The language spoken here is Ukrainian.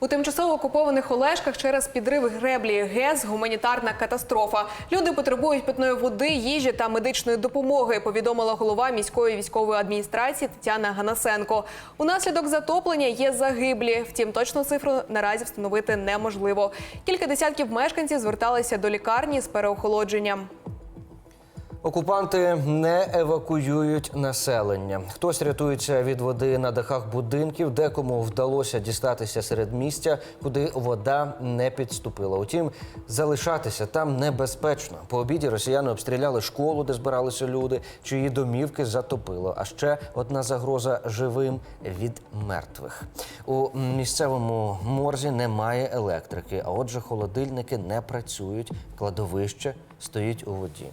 У тимчасово окупованих Олешках через підрив греблі ГЕС гуманітарна катастрофа. Люди потребують питної води, їжі та медичної допомоги. Повідомила голова міської військової адміністрації Тетяна Ганасенко. Унаслідок затоплення є загиблі. Втім, точну цифру наразі встановити неможливо. Кілька десятків мешканців зверталися до лікарні з переохолодженням. Окупанти не евакуюють населення. Хтось рятується від води на дахах будинків, декому вдалося дістатися серед місця, куди вода не підступила. Утім, залишатися там небезпечно. По обіді росіяни обстріляли школу, де збиралися люди, чиї домівки затопило. А ще одна загроза живим від мертвих. У місцевому морзі немає електрики, а отже, холодильники не працюють, кладовище стоїть у воді.